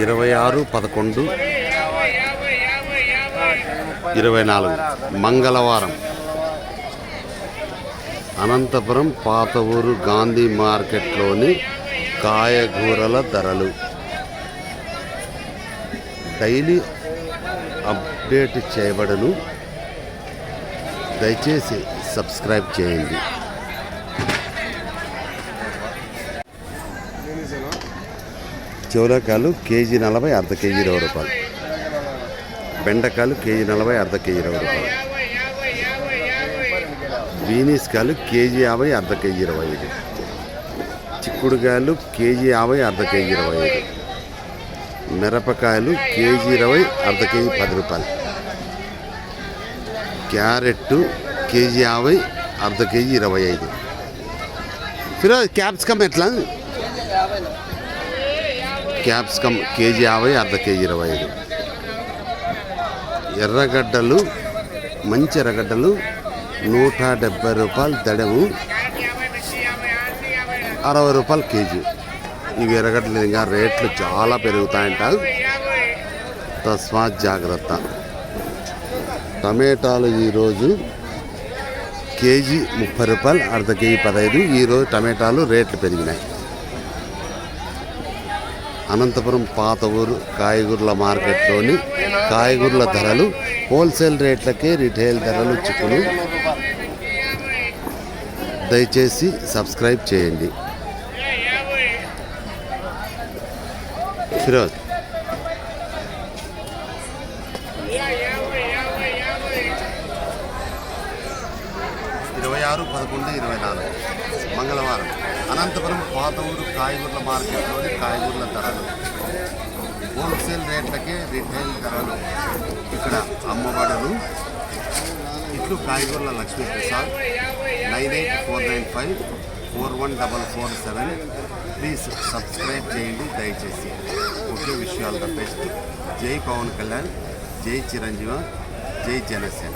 ఇరవై ఆరు పదకొండు ఇరవై నాలుగు. మంగళవారం. అనంతపురం పాత ఊరు గాంధీ మార్కెట్లోని కాయగూరల ధరలు. డైలీ అప్డేట్ చేయబడను. దయచేసి సబ్స్క్రైబ్ చేయండి. చౌలకాయలు కేజీ నలభై అర్ధ కేజీ ఇరవై రూపాయలు. బెండకాయలు కేజీ నలభై అర్ధ కేజీ ఇరవై రూపాయలు. బీనీస్ కాయలు కేజీ యాభై అర్ధ కేజీ ఇరవై ఐదు. చిక్కుడుకాయలు కేజీ యాభై అర్ధ కేజీ ఇరవై ఐదు. మిరపకాయలు కేజీ ఇరవై అర్ధ కేజీ పది రూపాయలు. క్యారెట్ కేజీ యాభై అర్ధ కేజీ ఇరవై ఐదు. ఫిరోజ్ క్యాప్సికమ్ ఎట్లా? క్యాప్సికమ్ కేజీ యాభై అర్ధ కేజీ ఇరవై ఐదు. ఎర్రగడ్డలు మంచి ఎర్రగడ్డలు నూట డెబ్బై రూపాయలు దడము అరవై రూపాయలు కేజీ. ఇవి ఎర్రగడ్డలు ఇంకా రేట్లు చాలా పెరుగుతాయంట. తస్మాత్ జాగ్రత్త. టమాటాలు ఈరోజు కేజీ ముప్పై రూపాయలు అర్ధ కేజీ పదహైదు. ఈరోజు టమేటాలు రేట్లు పెరిగినాయి. అనంతపురం పాత ఊరు కాయగూరల మార్కెట్లోని కాయగూరల ధరలు హోల్సేల్ రేట్లకే రిటైల్ ధరలు చిక్కులు. దయచేసి సబ్స్క్రైబ్ చేయండి. ఫిరోజ్. ఇరవై ఆరు పదకొండు ఇరవై నాలుగు. మంగళవారం. అనంతపురం పాత ఊరు కాయగూరల మార్కెట్లోని కాయగూరల ధరలు. హోల్సేల్ రేట్లకే రిటైల్ ధరలు. ఇక్కడ అమ్మబడరు ఇట్లు కాయగూరల Lakshmiprasad. Nine eight four nine five four one double four seven. Please subscribe చేయండి దయచేసి. ఒకే విషయాలు ద బెస్ట్. జై పవన్ కళ్యాణ్ జై చిరంజీవ జై జనసేన.